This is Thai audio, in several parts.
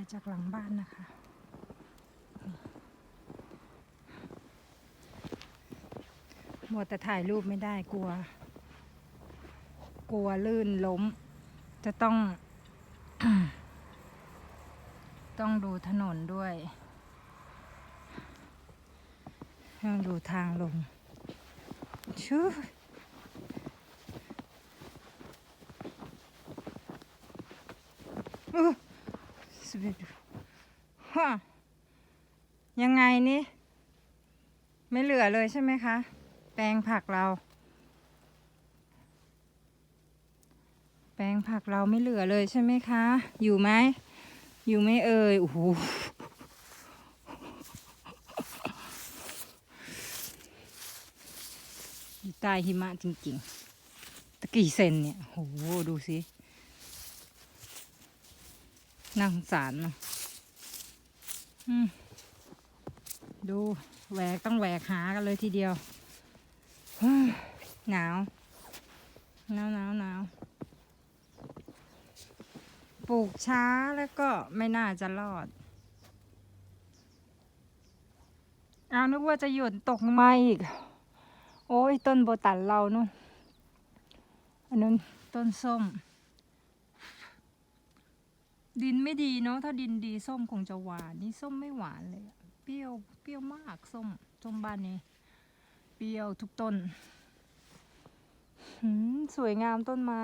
ายจากหลังบ้านนะคะ หมดแต่ถ่ายรูปไม่ได้กลัว กลัวลื่นล้ม จะต้อง ต้องดูถนนด้วยต้องดูทางลงชูอู้ สเปดฮะยังไงนี่ ไม่เหลือเลยใช่ไหมคะ แปลงผักเรา แปลงผักเราไม่เหลือเลยใช่ไหมคะ อยู่ไหม อยู่ไม่เอ่ย โอ้โหอยู่ใต้หิมะจริงๆ ตะกี่เซนเนี่ย โห ดูสิ น่าสงสารเนอะดูแหวกต้องแหวกหากันเลยทีเดียว หนาว หนาวหนาวหนาวปลูกช้าแล้วก็ไม่น่าจะรอดอ้านึกว่าจะหยุดตกมาอีก โอ้ยต้นโบตันเรานู่นอันนั้นต้นส้ม ดินไม่ดีเนาะถ้าดินดีส้มคงจะหวานนี่ส้มไม่หวานเลยเปรี้ยวเปรี้ยวมากส้มส้มบ้านนี้ เปรี้ยวทุกต้นหืมสวยงามต้นไม้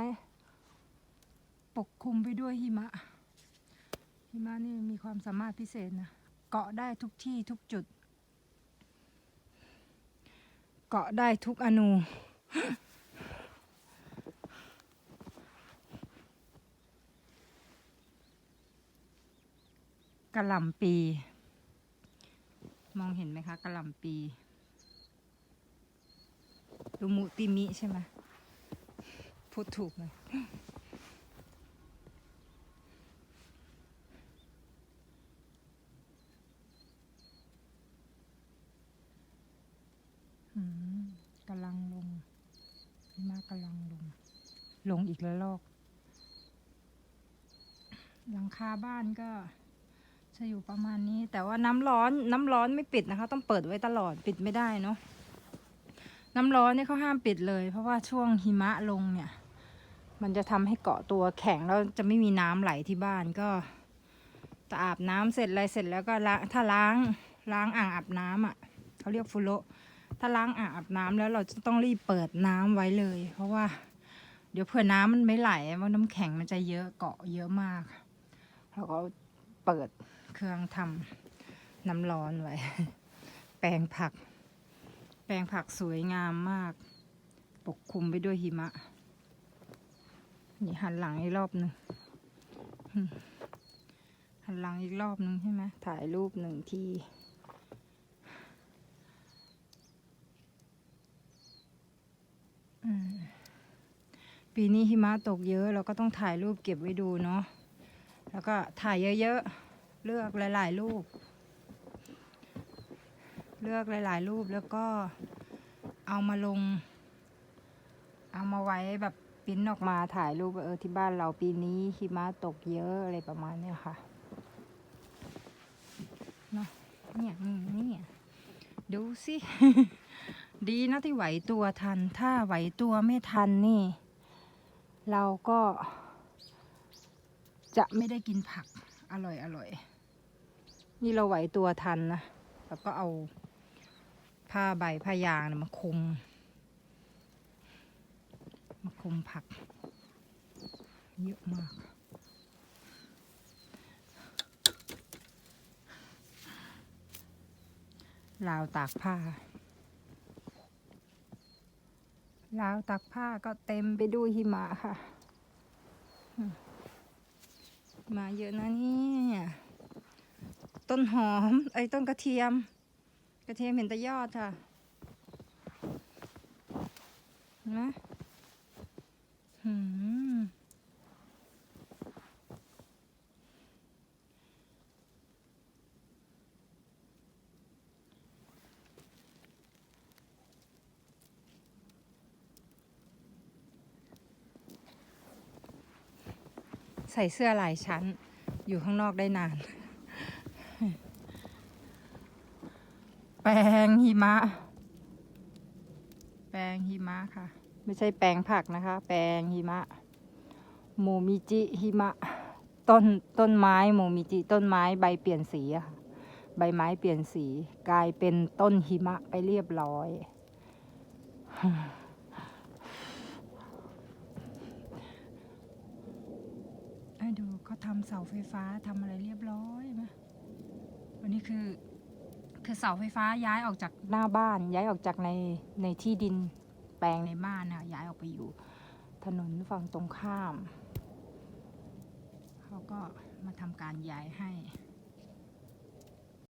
ปกคลุมไปด้วยหิมะ หิมะนี่มีความสามารถพิเศษนะเกาะได้ทุกที่ทุกจุด เกาะได้ทุกอนู กระหล่ำปี มองเห็นไหมคะกระหล่ำปีดูมุติมิใช่ไหมพูดถูกเลยอืมกำลังลงมากำลังลง ลงอีกแล้วลอก หลังคาบ้านก็ จะอยู่ประมาณนี้ แต่ว่าน้ำร้อนน้ำร้อนไม่ปิดนะคะ ต้องเปิดไว้ตลอดปิดไม่ได้เนาะน้ำร้อนนี่เขาห้ามปิดเลย เพราะว่าช่วงหิมะลงเนี่ย มันจะทำให้เกาะตัวแข็งแล้วจะไม่มีน้ำไหลที่บ้านก็จะอาบน้ำเสร็จอะไรเสร็จแล้วก็ล้างถ้าล้างล้างอ่างอาบน้ำอะเขาเรียกฟุโรถ้าล้างอ่างอาบน้ำแล้วเราจะต้องรีบเปิดน้ำไว้เลย เพราะว่า เดี๋ยวเผื่อน้ำมันไม่ไหลว่าน้ำแข็งมันจะเยอะเกาะเยอะมากเราก็เปิด เครื่องทำน้ำร้อนไว้ แปลงผัก แปลงผักสวยงามมาก ปกคลุมไปด้วยหิมะ นี่หันหลังอีกรอบหนึ่งหันหลังอีกรอบหนึ่งใช่ไหมถ่ายรูปหนึ่งที่ปีนี้หิมะตกเยอะ เราก็ต้องถ่ายรูปเก็บไว้ดูเนาะแล้วก็ถ่ายเยอะๆ เลือกหลาย ๆ รูป เลือกหลาย ๆ รูปแล้วก็เอามาลง เอามาไว้แบบปิ้นออกมาถ่ายรูปเออที่บ้านเราปีนี้หิมะตกเยอะอะไรประมาณเนี้ยค่ะเนาะเนี่ยนี่นี่ยดูสิ ดีนะที่ไหวตัวทัน ถ้าไหวตัวไม่ทันนี่ เราก็จะไม่ได้กินผักอร่อยอร่อย นี่เราไหวตัวทันนะแล้วก็เอาผ้าใบผ้ายางมาคุม มาคุมผัก เยอะมากราวตากผ้าราวตากผ้าก็เต็มไปด้วยหิมะค่ะมมาเยอะนะเนี่ย ต้นหอมไอ้ต้นกระเทียม กระเทียมเห็นแต่ยอดค่ะเห็นไหมหืมใส่เสื้อหลายชั้นอยู่ข้างนอกได้นาน แปลงหิมะ แปลงหิมะค่ะ ไม่ใช่แปลงผักนะคะ แปลงหิมะโมมิจิหิมะ ต้นต้นไม้โมมิจิต้นไม้ใบเปลี่ยนสีอะค่ะใบไม้เปลี่ยนสี กลายเป็นต้นหิมะไปเรียบร้อย ให้ดูเขาทำเสาไฟฟ้าทำอะไรเรียบร้อยไหมวันนี้คือ คือเสาไฟฟ้าย้ายออกจากหน้าบ้าน ย้ายออกจากในในที่ดินแปลงในบ้านนะย้ายออกไปอยู่ถนนฝั่งตรงข้าม เขาก็มาทำการย้ายให้